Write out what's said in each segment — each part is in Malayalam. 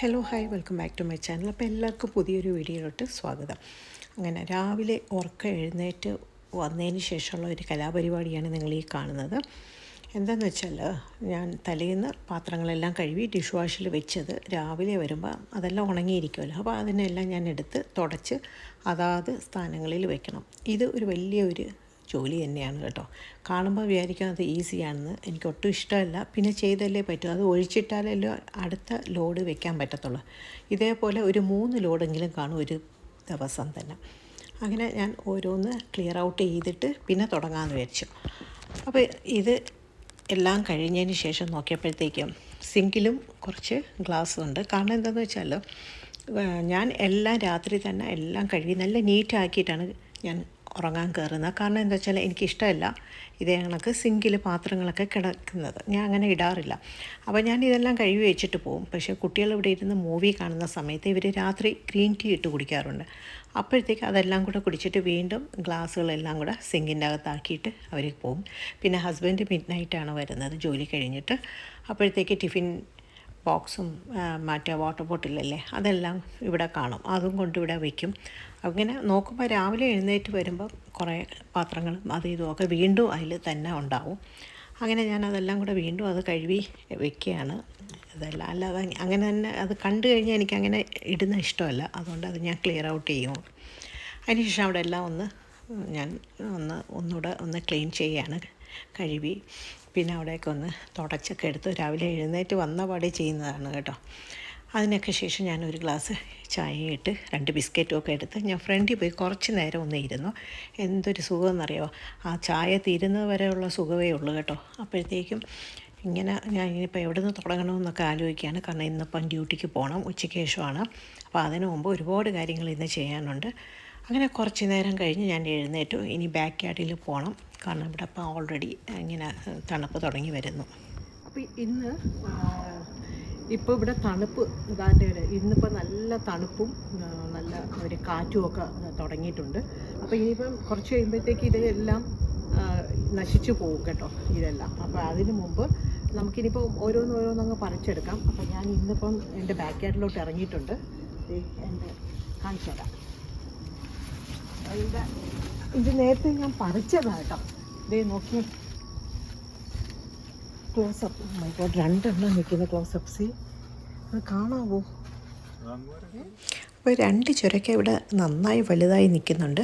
Hello hi welcome back to my channel അപ്പോൾ എല്ലാവർക്കും പുതിയൊരു വീഡിയോയിലോട്ട് സ്വാഗതം. അങ്ങനെ രാവിലെ ഉറക്കം എഴുന്നേറ്റ് വന്നതിന് ശേഷമുള്ള ഒരു കലാപരിപാടിയാണ് നിങ്ങൾ ഈ കാണുന്നത്. എന്താണെന്ന് വെച്ചാൽ ഞാൻ തലേന്ന് പാത്രങ്ങളെല്ലാം കഴുകി ഡിഷ് വാഷിൽ വെച്ചത് രാവിലെ വരുമ്പോൾ അതെല്ലാം ഉണങ്ങിയിരിക്കുമല്ലോ. അപ്പോൾ അതിനെല്ലാം ഞാൻ എടുത്ത് തുടച്ച് അതാത് സ്ഥാനങ്ങളിൽ വെക്കണം. ഇത് ഒരു വലിയ ഒരു ജോലി തന്നെയാണ് കേട്ടോ. കാണുമ്പോൾ വിചാരിക്കുന്നത് ഈസിയാണെന്ന്. എനിക്ക് ഒട്ടും ഇഷ്ടമല്ല. പിന്നെ ചെയ്തല്ലേ പറ്റും. അത് ഒഴിച്ചിട്ടാലല്ലോ അടുത്ത ലോഡ് വെക്കാൻ പറ്റത്തുള്ളൂ. ഇതേപോലെ ഒരു മൂന്ന് ലോഡെങ്കിലും കാണും ഒരു ദിവസം തന്നെ. അങ്ങനെ ഞാൻ ഓരോന്ന് ക്ലിയർ ഔട്ട് ചെയ്തിട്ട് പിന്നെ തുടങ്ങാമെന്ന് വിചാരിച്ചു. അപ്പോൾ ഇത് എല്ലാം കഴിഞ്ഞതിന് ശേഷം നോക്കിയപ്പോഴത്തേക്കും സിങ്കിലും കുറച്ച് ഗ്ലാസ് ഉണ്ട് കാരണം എന്താണെന്ന് വെച്ചാൽ ഞാൻ എല്ലാം രാത്രി തന്നെ എല്ലാം കഴുകി നല്ല നീറ്റാക്കിയിട്ടാണ് ഞാൻ ഉറങ്ങാൻ കയറുന്നത് കാരണം എന്താ വെച്ചാൽ എനിക്കിഷ്ടമല്ല ഇതേ കണക്ക് സിങ്കിൽ പാത്രങ്ങളൊക്കെ കിടക്കുന്നത്. ഞാൻ അങ്ങനെ ഇടാറില്ല. അപ്പോൾ ഞാൻ ഇതെല്ലാം കഴുകി വെച്ചിട്ട് പോകും പക്ഷേ കുട്ടികൾ ഇവിടെ ഇരുന്ന് മൂവി കാണുന്ന സമയത്ത് ഇവർ രാത്രി ഗ്രീൻ ടീ ഇട്ട് കുടിക്കാറുണ്ട്. അപ്പോഴത്തേക്ക് അതെല്ലാം കൂടെ കുടിച്ചിട്ട് വീണ്ടും ഗ്ലാസ്സുകളെല്ലാം കൂടെ സിങ്കിന്റെ അകത്താക്കിയിട്ട് അവർ പോകും പിന്നെ ഹസ്ബൻഡ് മിഡ് നൈറ്റാണ് വരുന്നത് ജോലി കഴിഞ്ഞിട്ട്. അപ്പോഴത്തേക്ക് ടിഫിൻ ബോക്സും മറ്റേ വാട്ടർ ബോട്ടിലല്ലേ അതെല്ലാം ഇവിടെ കാണും. അതും കൊണ്ട് ഇവിടെ വയ്ക്കും അങ്ങനെ നോക്കുമ്പോൾ രാവിലെ എഴുന്നേറ്റ് വരുമ്പോൾ കുറേ പാത്രങ്ങളും അത് ഇതുമൊക്കെ വീണ്ടും അതിൽ തന്നെ ഉണ്ടാവും. അങ്ങനെ ഞാൻ അതെല്ലാം കൂടെ വീണ്ടും അത് കഴുകി വെക്കുകയാണ്. ഇതെല്ലാം അല്ലാതെ അങ്ങനെ തന്നെ അത് കണ്ടു കഴിഞ്ഞാൽ എനിക്കങ്ങനെ ഇടുന്ന ഇഷ്ടമല്ല. അതുകൊണ്ട് അത് ഞാൻ ക്ലിയർ ഔട്ട് ചെയ്യും. അതിനുശേഷം അവിടെ എല്ലാം ഒന്ന് ഞാൻ ഒന്ന് ഒന്നുകൂടെ ഒന്ന് ക്ലീൻ ചെയ്യാണ് കഴുകി. പിന്നെ അവിടെയൊക്കെ ഒന്ന് തുടച്ചൊക്കെ എടുത്ത് രാവിലെ എഴുന്നേറ്റ് വന്ന പാടി ചെയ്യുന്നതാണ് കേട്ടോ. അതിനൊക്കെ ശേഷം ഞാൻ ഒരു ഗ്ലാസ് ചായ ഇട്ട് രണ്ട് ബിസ്ക്കറ്റും ഒക്കെ എടുത്ത് ഞാൻ ഫ്രണ്ടിൽ പോയി കുറച്ച് നേരം ഒന്ന് ഇരുന്നു. എന്തൊരു സുഖമെന്നറിയോ? ആ ചായ തീരുന്നത് വരെയുള്ള സുഖമേ ഉള്ളൂ കേട്ടോ. അപ്പോഴത്തേക്കും ഇങ്ങനെ ഞാൻ ഇനിയിപ്പോൾ എവിടെ നിന്ന് തുടങ്ങണമെന്നൊക്കെ ആലോചിക്കുകയാണ്. കാരണം ഇന്നിപ്പം ഡ്യൂട്ടിക്ക് പോകണം ഉച്ചയ്ക്ക് ശേഷമാണ്. അപ്പോൾ അതിനു മുമ്പ് ഒരുപാട് കാര്യങ്ങൾ ഇന്ന് ചെയ്യാനുണ്ട്. അങ്ങനെ കുറച്ച് നേരം കഴിഞ്ഞ് ഞാൻ എഴുന്നേറ്റു. ഇനി ബാക്ക് യാർഡിൽ പോകണം. കാരണം ഇവിടെ ഇപ്പോൾ ഓൾറെഡി ഇങ്ങനെ തണുപ്പ് തുടങ്ങി വരുന്നു. അപ്പോൾ ഇന്ന് ഇപ്പോൾ ഇവിടെ തണുപ്പ് ഇതാന്റെ ഒരു ഇന്നിപ്പോൾ നല്ല തണുപ്പും നല്ല ഒരു കാറ്റും ഒക്കെ തുടങ്ങിയിട്ടുണ്ട്. അപ്പോൾ ഇനിയിപ്പം കുറച്ച് കഴിയുമ്പോഴത്തേക്ക് ഇതെല്ലാം നശിച്ചു പോകും കേട്ടോ ഇതെല്ലാം. അപ്പോൾ അതിന് മുമ്പ് നമുക്കിനിയിപ്പോൾ ഓരോന്ന് ഓരോന്നങ്ങ് പറിച്ചെടുക്കാം. അപ്പോൾ ഞാൻ ഇന്നിപ്പം എന്റെ ബാക്ക് യാർഡിലോട്ട് ഇറങ്ങിയിട്ടുണ്ട് എന്റെ കാണിച്ചു തരാം. ഇത് നേരത്തെ ഞാൻ പറിച്ചതാണ് കേട്ടോ. ഇതേ നോക്കി ക്ലോസപ്പ് മൈഗോഡ് രണ്ടെണ്ണം നിൽക്കുന്ന ക്ലോസപ്സി അത് കാണാവോ? അപ്പോൾ രണ്ട് ചുരക്ക ഇവിടെ നന്നായി വലുതായി നിൽക്കുന്നുണ്ട്.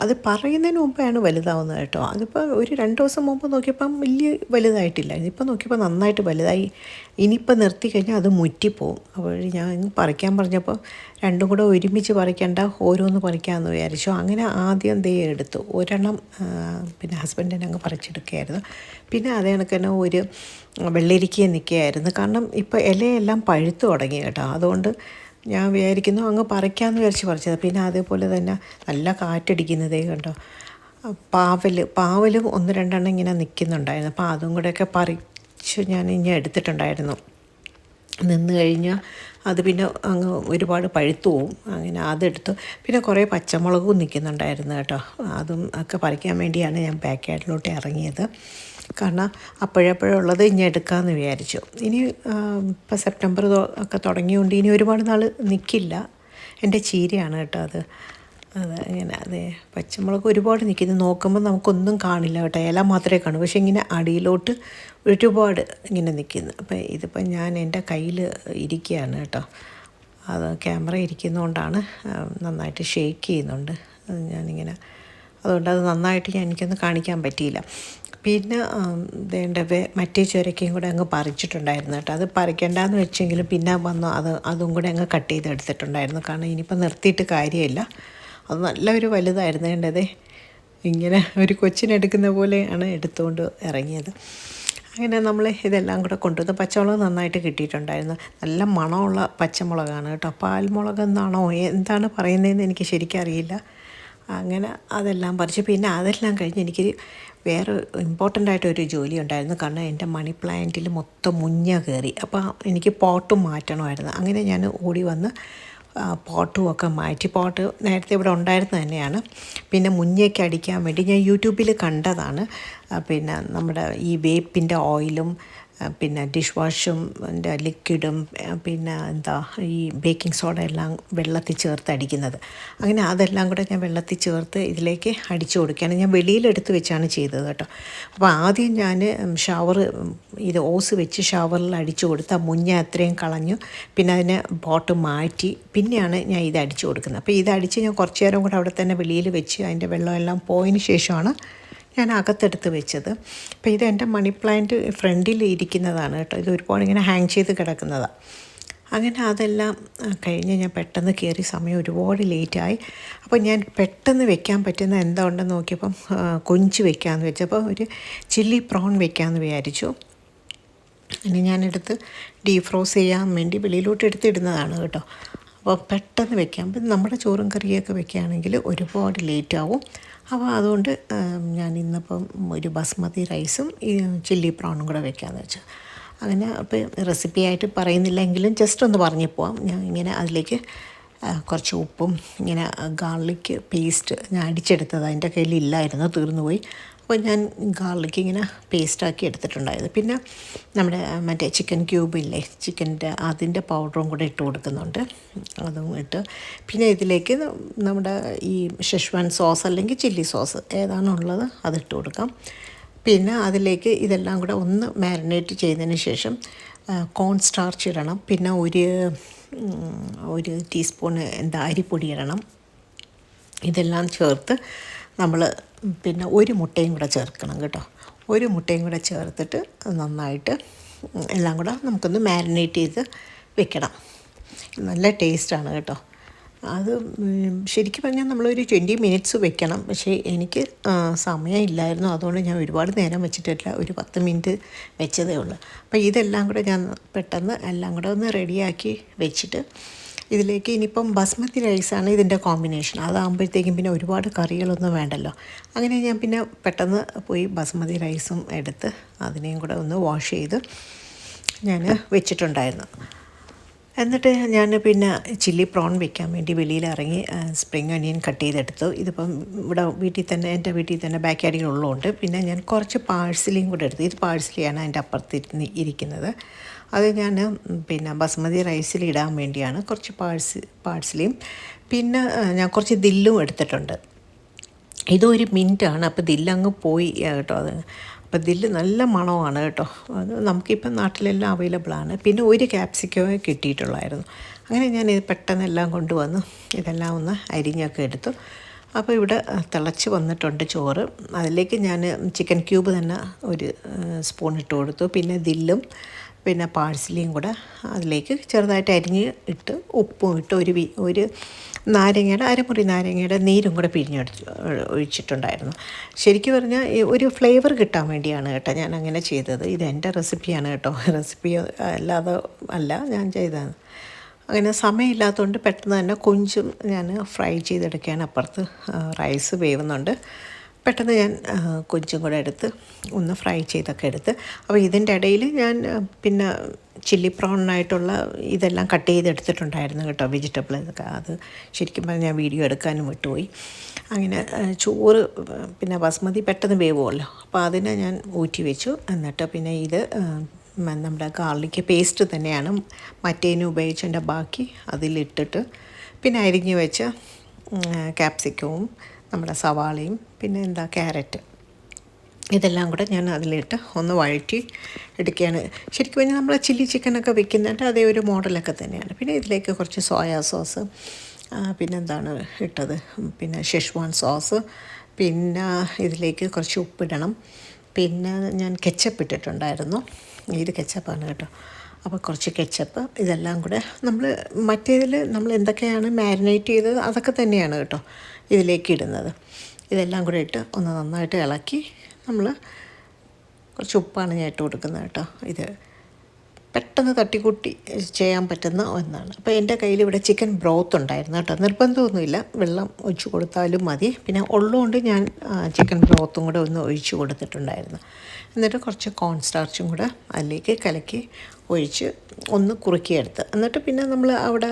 അത് പറയുന്നതിന് മുമ്പാണ് വലുതാവുന്നത് കേട്ടോ. അതിപ്പോൾ ഒരു രണ്ട് ദിവസം മുമ്പ് നോക്കിയപ്പം വലിയ വലുതായിട്ടില്ല. ഇതിപ്പോൾ നോക്കിയപ്പോൾ നന്നായിട്ട് വലുതായി. ഇനിയിപ്പോൾ നിർത്തി കഴിഞ്ഞാൽ അത് മുറ്റിപ്പോവും. അപ്പോൾ ഞാൻ പറിക്കാൻ പറഞ്ഞപ്പോൾ രണ്ടും കൂടെ ഒരുമിച്ച് പറിക്കേണ്ട ഓരോന്ന് പറിക്കാമെന്ന് വിചാരിച്ചു. അങ്ങനെ ആദ്യം ദേ എടുത്തു. ഒരെണ്ണം പിന്നെ ഹസ്ബൻഡിനെ അങ്ങ് പറിച്ചെടുക്കുകയായിരുന്നു. പിന്നെ അതേ കണക്ക് തന്നെ ഒരു വെള്ളരിക്കയെ നിൽക്കുകയായിരുന്നു. കാരണം ഇപ്പോൾ ഇലയെല്ലാം പഴുത്തു തുടങ്ങി കേട്ടോ. അതുകൊണ്ട് ഞാൻ വിചാരിക്കുന്നു അങ്ങ് പറിക്കാമെന്ന് വിചാരിച്ച് പറിച്ചത്. പിന്നെ അതേപോലെ തന്നെ നല്ല കാറ്റടിക്കുന്നതേ കണ്ടോ. പാവൽ പാവലും ഒന്ന് രണ്ടെണ്ണം ഇങ്ങനെ നിൽക്കുന്നുണ്ടായിരുന്നു അപ്പോൾ അതും കൂടെയൊക്കെ പറിച്ച് ഞാൻ ഇനി എടുത്തിട്ടുണ്ടായിരുന്നു. നിന്ന് കഴിഞ്ഞാൽ അത് പിന്നെ അങ്ങ് ഒരുപാട് പഴുത്തു പോവും. അങ്ങനെ അതെടുത്തു. പിന്നെ കുറേ പച്ചമുളകും നിൽക്കുന്നുണ്ടായിരുന്നു കേട്ടോ. അതും ഒക്കെ പറിക്കാൻ വേണ്ടിയാണ് ഞാൻ ബാക്ക് ഇറങ്ങിയത്. കാരണം അപ്പോഴപ്പോഴുള്ളത് ഇനി എടുക്കാമെന്ന് വിചാരിച്ചു. ഇനി ഇപ്പോൾ സെപ്റ്റംബർ ഒക്കെ തുടങ്ങിയുകൊണ്ട് ഇനി ഒരുപാട് നാൾ നിൽക്കില്ല എന്റെ ചീരയാണ് കേട്ടോ അത്. അത് ഇങ്ങനെ അതെ പച്ചമുളക് ഒരുപാട് നിൽക്കുന്നു നോക്കുമ്പോൾ നമുക്കൊന്നും കാണില്ല കേട്ടോ. ഇല മാത്രമേ കാണൂ. പക്ഷേ ഇങ്ങനെ അടിയിലോട്ട് ഒരുപാട് ഇങ്ങനെ നിൽക്കുന്നു അപ്പോൾ ഇതിപ്പം ഞാൻ എന്റെ കയ്യിൽ ഇരിക്കുകയാണ് കേട്ടോ. അത് ക്യാമറ ഇരിക്കുന്നതുകൊണ്ടാണ് നന്നായിട്ട് ഷെയ്ക്ക് ചെയ്യുന്നുണ്ട്. ഞാനിങ്ങനെ അതുകൊണ്ട് അത് നന്നായിട്ട് ഞാൻ എനിക്കൊന്ന് കാണിക്കാൻ പറ്റിയില്ല. പിന്നെ വേണ്ട മറ്റേ ചുരക്കയും കൂടെ അങ്ങ് പറിച്ചിട്ടുണ്ടായിരുന്നു കേട്ടോ. അത് പറിക്കണ്ടെന്ന് വെച്ചെങ്കിലും പിന്നെ വന്ന് അത് അതും കൂടെ അങ്ങ് കട്ട് ചെയ്തെടുത്തിട്ടുണ്ടായിരുന്നു. കാരണം ഇനിയിപ്പോൾ നിർത്തിയിട്ട് കാര്യമില്ല. അത് നല്ലൊരു വലുതായിരുന്നു വേണ്ടതേ ഇങ്ങനെ ഒരു കൊച്ചിനെടുക്കുന്ന പോലെയാണ് എടുത്തുകൊണ്ട് ഇറങ്ങിയത്. അങ്ങനെ നമ്മൾ ഇതെല്ലാം കൂടെ കൊണ്ടുവന്ന് പച്ചമുളക് നന്നായിട്ട് കിട്ടിയിട്ടുണ്ടായിരുന്നു. നല്ല മണമുള്ള പച്ചമുളകാണ് കേട്ടോ. പാൽമുളക് എന്നാണോ എന്താണ് പറയുന്നതെന്ന് എനിക്ക് ശരിക്കും അറിയില്ല അങ്ങനെ അതെല്ലാം പറിച്ചു പിന്നെ അതെല്ലാം കഴിഞ്ഞ് എനിക്ക് വേറെ ഇമ്പോർട്ടന്റ് ആയിട്ടൊരു ജോലി ഉണ്ടായിരുന്നു. കാരണം എന്റെ മണി പ്ലാന്റിൽ മൊത്തം മുഞ്ഞ കയറി. അപ്പോൾ എനിക്ക് പോട്ടും മാറ്റണമായിരുന്നു. അങ്ങനെ ഞാൻ ഓടി വന്ന് പോട്ടും ഒക്കെ മാറ്റി. പോട്ട് നേരത്തെ ഇവിടെ ഉണ്ടായിരുന്നത് തന്നെയാണ്. പിന്നെ മുഞ്ഞയ്ക്ക് അടിക്കാൻ വേണ്ടി ഞാൻ യൂട്യൂബിൽ കണ്ടതാണ്. പിന്നെ നമ്മുടെ ഈ വേപ്പിന്റെ ഓയിലും പിന്നെ ഡിഷ് വാഷും എന്റെ ലിക്വിഡും പിന്നെ എന്താ ഈ ബേക്കിംഗ് സോഡ എല്ലാം വെള്ളത്തിൽ ചേർത്ത് അടിക്കുന്നത്. അങ്ങനെ അതെല്ലാം കൂടെ ഞാൻ വെള്ളത്തിൽ ചേർത്ത് ഇതിലേക്ക് അടിച്ചു കൊടുക്കുകയാണ്. ഞാൻ വെളിയിലെടുത്ത് വെച്ചാണ് ചെയ്തത് കേട്ടോ. അപ്പോൾ ആദ്യം ഞാൻ ഷവർ ഇത് ഓസ് വെച്ച് ഷവറിൽ അടിച്ചു കൊടുത്ത് ആ മുഞ്ഞ അത്രയും കളഞ്ഞു. പിന്നെ അതിനെ ബോട്ട് മാറ്റി പിന്നെയാണ് ഞാൻ ഇത് അടിച്ചു കൊടുക്കുന്നത്. അപ്പോൾ ഇത് അടിച്ച് ഞാൻ കുറച്ച് നേരം കൂടെ അവിടെ തന്നെ വെളിയിൽ വെച്ച് അതിന്റെ വെള്ളമെല്ലാം പോയതിന് ശേഷമാണ് ഞാൻ അകത്തെടുത്ത് വെച്ചത്. അപ്പോൾ ഇത് എന്റെ മണി പ്ലാന്റ് ഫ്രണ്ടിൽ ഇരിക്കുന്നതാണ് കേട്ടോ. ഇത് ഒരുപാട് ഇങ്ങനെ ഹാങ് ചെയ്ത് കിടക്കുന്നതാണ് അങ്ങനെ അതെല്ലാം കഴിഞ്ഞ് ഞാൻ പെട്ടെന്ന് കയറി സമയം ഒരുപാട് ലേറ്റായി. അപ്പോൾ ഞാൻ പെട്ടെന്ന് വെക്കാൻ പറ്റുന്ന എന്താ ഉണ്ടെന്ന് നോക്കിയപ്പം കൊഞ്ച് വെക്കാമെന്ന് വെച്ചപ്പോൾ ഒരു ചില്ലി പ്രോൺ വെക്കാമെന്ന് വിചാരിച്ചു. ഇനി ഞാനെടുത്ത് ഡീഫ്രോസ് ചെയ്യാൻ വേണ്ടി വെളിയിലോട്ട് എടുത്തിടുന്നതാണ് കേട്ടോ. അപ്പോൾ പെട്ടെന്ന് വെക്കാം. നമ്മുടെ ചോറും കറിയൊക്കെ വെക്കുകയാണെങ്കിൽ ഒരുപാട് ലേറ്റ് ആവും അപ്പോൾ അതുകൊണ്ട് ഞാൻ ഇന്നിപ്പം ഒരു ബസ്മതി റൈസും ചില്ലി പ്രോണും കൂടെ വെക്കാമെന്ന് വെച്ചു. അങ്ങനെ അപ്പോൾ റെസിപ്പി ആയിട്ട് പറയുന്നില്ലെങ്കിലും ജസ്റ്റ് ഒന്ന് പറഞ്ഞു പോവാം. ഞാൻ ഇങ്ങനെ അതിലേക്ക് കുറച്ച് ഉപ്പും ഇങ്ങനെ ഗാർലിക് പേസ്റ്റ് ഞാൻ അടിച്ചെടുത്തത്. അതിന്റെ കയ്യിൽ ഇല്ലായിരുന്നു തീർന്നുപോയി. അപ്പോൾ ഞാൻ ഗാർലിക്ക് ഇങ്ങനെ പേസ്റ്റാക്കി എടുത്തിട്ടുണ്ടായത് പിന്നെ നമ്മുടെ മറ്റേ ചിക്കൻ ക്യൂബില്ലേ ചിക്കന്റെ അതിന്റെ പൗഡറും കൂടെ ഇട്ട് കൊടുക്കുന്നുണ്ട്. അതും ഇട്ട് പിന്നെ ഇതിലേക്ക് നമ്മുടെ ഈ ഷെഷ്വാൻ സോസ് അല്ലെങ്കിൽ ചില്ലി സോസ് ഏതാണുള്ളത് അതിട്ട് കൊടുക്കാം. പിന്നെ അതിലേക്ക് ഇതെല്ലാം കൂടെ ഒന്ന് മാരിനേറ്റ് ചെയ്തതിന് ശേഷം കോൺ സ്റ്റാർച്ച് ഇടണം. പിന്നെ ഒരു ഒരു ടീസ്പൂൺ എന്താ അരിപ്പൊടി ഇടണം. ഇതെല്ലാം ചേർത്ത് നമ്മൾ പിന്നെ ഒരു മുട്ടയും കൂടെ ചേർക്കണം കേട്ടോ. ഒരു മുട്ടയും കൂടെ ചേർത്തിട്ട് നന്നായിട്ട് എല്ലാം കൂടെ നമുക്കൊന്ന് മാരിനേറ്റ് ചെയ്ത് വെക്കണം. നല്ല ടേസ്റ്റാണ് കേട്ടോ. അത് ശരിക്കും പറഞ്ഞാൽ നമ്മളൊരു ട്വന്റി മിനിറ്റ്സ് വെക്കണം. പക്ഷേ എനിക്ക് സമയമില്ലായിരുന്നു. അതുകൊണ്ട് ഞാൻ ഒരുപാട് നേരം വെച്ചിട്ടില്ല. ഒരു പത്ത് മിനിറ്റ് വെച്ചതേ ഉള്ളൂ. അപ്പോൾ ഇതെല്ലാം കൂടെ ഞാൻ പെട്ടെന്ന് എല്ലാം കൂടെ ഒന്ന് റെഡിയാക്കി വെച്ചിട്ട് ഇതിലേക്ക് ഇനിയിപ്പം ബസ്മതി റൈസാണ് ഇതിന്റെ കോമ്പിനേഷൻ. അതാകുമ്പോഴത്തേക്കും പിന്നെ ഒരുപാട് കറികളൊന്നും വേണ്ടല്ലോ. അങ്ങനെ ഞാൻ പിന്നെ പെട്ടെന്ന് പോയി ബസ്മതി റൈസും എടുത്ത് അതിനെയും കൂടെ ഒന്ന് വാഷ് ചെയ്ത് ഞാൻ വെച്ചിട്ടുണ്ടായിരുന്നു. എന്നിട്ട് ഞാൻ പിന്നെ ചില്ലി പ്രോൺ വെക്കാൻ വേണ്ടി വെളിയിൽ ഇറങ്ങി സ്പ്രിങ് അനിയൻ കട്ട് ചെയ്തെടുത്തു. ഇതിപ്പം ഇവിടെ വീട്ടിൽ തന്നെ എന്റെ വീട്ടിൽ തന്നെ ബാക്ക് യാർഡിലുള്ളതുകൊണ്ട് പിന്നെ ഞാൻ കുറച്ച് പാഴ്സലിയും കൂടെ എടുത്തു. ഇത് പാഴ്സലിയാണ് എന്റെ അപ്പുറത്ത് ഇരിക്കുന്നത്. അത് ഞാൻ പിന്നെ ബസ്മതി റൈസിൽ ഇടാൻ വേണ്ടിയാണ് കുറച്ച് പാഴ്സ് പാഴ്സലിയും പിന്നെ ഞാൻ കുറച്ച് ദില്ലും എടുത്തിട്ടുണ്ട്. ഇതൊരു മിന്റാണ് അപ്പോൾ ദില്ലങ്ങ് പോയി കേട്ടോ അത്. അപ്പോൾ ദില്ല് നല്ല മണമാണ് കേട്ടോ. അത് നമുക്കിപ്പം നാട്ടിലെല്ലാം അവൈലബിൾ ആണ്. പിന്നെ ഒരു ക്യാപ്സിക്കോ കിട്ടിയിട്ടുള്ളായിരുന്നു. അങ്ങനെ ഞാൻ ഇത് പെട്ടെന്നെല്ലാം കൊണ്ടുവന്നു ഇതെല്ലാം ഒന്ന് അരിഞ്ഞൊക്കെ എടുത്തു. അപ്പോൾ ഇവിടെ തിളച്ച് വന്നിട്ടുണ്ട് ചോറ്. അതിലേക്ക് ഞാൻ ചിക്കൻ ക്യൂബ് തന്നെ ഒരു സ്പൂൺ ഇട്ട് കൊടുത്തു. പിന്നെ ദില്ലും പിന്നെ പാഴ്സലിയും കൂടെ അതിലേക്ക് ചെറുതായിട്ട് അരിഞ്ഞ് ഇട്ട് ഉപ്പും ഇട്ട് ഒരു ഒരു നാരങ്ങയുടെ അരമുറി നാരങ്ങയുടെ നീരും കൂടെ പിഴിഞ്ഞെടുത്ത് ഒഴിച്ചിട്ടുണ്ടായിരുന്നു. ശരിക്കും പറഞ്ഞാൽ ഒരു ഫ്ലേവർ കിട്ടാൻ വേണ്ടിയാണ് കേട്ടോ ഞാൻ അങ്ങനെ ചെയ്തത്. ഇത് എന്റെ റെസിപ്പിയാണ് കേട്ടോ. റെസിപ്പി അല്ലാതെ അല്ല ഞാൻ ചെയ്തതാണ് അങ്ങനെ സമയമില്ലാത്തതുകൊണ്ട് പെട്ടെന്ന് തന്നെ കൊഞ്ചും ഞാൻ ഫ്രൈ ചെയ്തെടുക്കുകയാണ്. അപ്പുറത്ത് റൈസ് വേവുന്നുണ്ട്. പെട്ടെന്ന് ഞാൻ കൊഞ്ചും കൂടെ എടുത്ത് ഒന്ന് ഫ്രൈ ചെയ്തൊക്കെ എടുത്ത്. അപ്പോൾ ഇതിന്റെ ഇടയിൽ ഞാൻ പിന്നെ ചില്ലി പ്രോണിനായിട്ടുള്ള ഇതെല്ലാം കട്ട് ചെയ്തെടുത്തിട്ടുണ്ടായിരുന്നു കേട്ടോ വെജിറ്റബിൾ ഇതൊക്കെ. അത് ശരിക്കും പറഞ്ഞാൽ ഞാൻ വീഡിയോ എടുക്കാനും വിട്ടുപോയി. അങ്ങനെ ചോറ് പിന്നെ ബസ്മതി പെട്ടെന്ന് വേവുമല്ലോ. അപ്പോൾ അതിനെ ഞാൻ ഊറ്റി വെച്ചു. എന്നിട്ട് പിന്നെ ഇത് നമ്മുടെ ഗാർലിക്ക് പേസ്റ്റ് തന്നെയാണ് മറ്റേന് ഉപയോഗിച്ചതിന്റെ ബാക്കി അതിലിട്ടിട്ട് പിന്നെ അരിഞ്ഞു വെച്ച ക്യാപ്സിക്കവും നമ്മുടെ സവാളയും പിന്നെ എന്താ ക്യാരറ്റ്. ഇതെല്ലാം കൂടെ ഞാൻ അതിലിട്ട് ഒന്ന് വഴറ്റി എടുക്കുകയാണ്. ശരിക്കും പറഞ്ഞാൽ നമ്മൾ ചില്ലി ചിക്കനൊക്കെ വെക്കുന്നതിന്റെ അതേ ഒരു മോഡലൊക്കെ തന്നെയാണ്. പിന്നെ ഇതിലേക്ക് കുറച്ച് സോയാ സോസ് പിന്നെ പിന്നെന്താണ് ഇട്ടത്? പിന്നെ ഷെഷ്വാൻ സോസ് പിന്നെ ഇതിലേക്ക് കുറച്ച് ഉപ്പിടണം. പിന്നെ ഞാൻ കെച്ചപ്പ് ഇട്ടിട്ടുണ്ടായിരുന്നു. ഇത് കെച്ചപ്പാണ് കേട്ടോ. അപ്പോൾ കുറച്ച് കെച്ചപ്പ് ഇതെല്ലാം കൂടെ നമ്മൾ മറ്റേതിൽ നമ്മൾ എന്തൊക്കെയാണ് മാരിനേറ്റ് ചെയ്തത് അതൊക്കെ തന്നെയാണ് കേട്ടോ. ഇതിലേക്ക് ഇടുന്നത്. ഇതെല്ലാം കൂടെ ഇട്ട് ഒന്ന് നന്നായിട്ട് ഇളക്കി നമ്മൾ കുറച്ച് ഉപ്പാണ് ഞാൻ ഇട്ട് കൊടുക്കുന്നത് കേട്ടോ. ഇത് പെട്ടെന്ന് തട്ടിക്കൂട്ടി ചെയ്യാൻ പറ്റുന്ന ഒന്നാണ്. അപ്പോൾ എന്റെ കയ്യിൽ ഇവിടെ ചിക്കൻ ബ്രോത്ത് ഉണ്ടായിരുന്നു കേട്ടോ. നിർബന്ധമൊന്നുമില്ല. വെള്ളം ഒഴിച്ചു കൊടുത്താലും മതി. പിന്നെ ഉള്ളതുകൊണ്ട് ഞാൻ ചിക്കൻ ബ്രോത്തും കൂടെ ഒന്ന് ഒഴിച്ച് കൊടുത്തിട്ടുണ്ടായിരുന്നു. എന്നിട്ട് കുറച്ച് കോൺ സ്റ്റാർച്ചും കൂടെ അതിലേക്ക് കലക്കി ഒഴിച്ച് ഒന്ന് കുറുക്കിയെടുത്ത്. എന്നിട്ട് പിന്നെ നമ്മൾ അവിടെ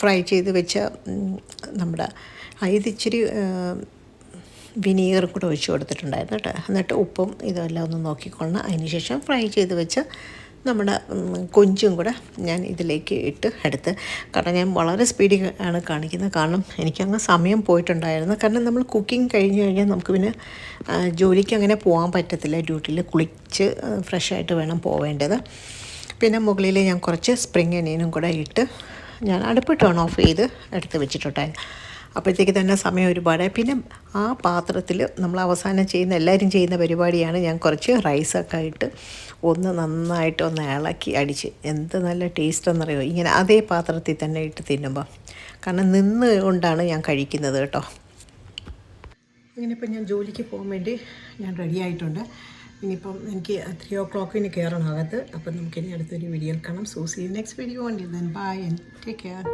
ഫ്രൈ ചെയ്ത് വെച്ച നമ്മുടെ ഇതിച്ചിരി വിനീഗറും കൂടെ ഒഴിച്ചു കൊടുത്തിട്ടുണ്ടായിരുന്നു കേട്ടോ. എന്നിട്ട് ഉപ്പും ഇതെല്ലാം ഒന്ന് നോക്കിക്കൊള്ളണം. അതിന് ശേഷം ഫ്രൈ ചെയ്ത് വെച്ച നമ്മുടെ കൊഞ്ചും കൂടെ ഞാൻ ഇതിലേക്ക് ഇട്ട് എടുത്ത്. കാരണം ഞാൻ വളരെ സ്പീഡിൽ ആണ് കാണിക്കുന്നത്. കാരണം എനിക്കങ്ങ് സമയം പോയിട്ടുണ്ടായിരുന്നു. കാരണം നമ്മൾ കുക്കിംഗ് കഴിഞ്ഞ് കഴിഞ്ഞാൽ നമുക്ക് പിന്നെ ജോലിക്ക് അങ്ങനെ പോകാൻ പറ്റത്തില്ല. ഡ്യൂട്ടിയിൽ കുളിച്ച് ഫ്രഷ് ആയിട്ട് വേണം പോവേണ്ടത്. പിന്നെ മുകളിൽ ഞാൻ കുറച്ച് സ്പ്രിങ് അനിയനും കൂടെ ഇട്ട് ഞാൻ അടുപ്പ് ടേൺ ഓഫ് ചെയ്ത് എടുത്ത് വെച്ചിട്ടുണ്ടായിരുന്നു. അപ്പോഴത്തേക്ക് തന്നെ സമയം ഒരുപാട് പിന്നെ ആ പാത്രത്തിൽ നമ്മൾ അവസാനം ചെയ്യുന്ന എല്ലാവരും ചെയ്യുന്ന പരിപാടിയാണ് ഞാൻ കുറച്ച് റൈസൊക്കെ ആയിട്ട് ഒന്ന് നന്നായിട്ട് ഒന്ന് ഇളക്കി അടിച്ച്. എന്ത് നല്ല ടേസ്റ്റ് എന്നറിയോ? ഇങ്ങനെ അതേ പാത്രത്തിൽ തന്നെ ഇട്ട് തിന്നുമ്പോൾ കാരണം നിന്ന് കൊണ്ടാണ് ഞാൻ കഴിക്കുന്നത് കേട്ടോ. ഇങ്ങനെ ഇപ്പം ഞാൻ ജോലിക്ക് പോകാൻ വേണ്ടി ഞാൻ റെഡി ആയിട്ടുണ്ട്. ഇനിയിപ്പം എനിക്ക് ത്രീ ഓ ക്ലോക്കിന് കയറണം അകത്ത്. അപ്പം നമുക്കിനി അടുത്തൊരു വീഡിയോയിൽ കാണാം. സൂസി നെക്സ്റ്റ് വീഡിയോ ഉണ്ട് ദെൻ ബൈ ടേക്ക് കെയർ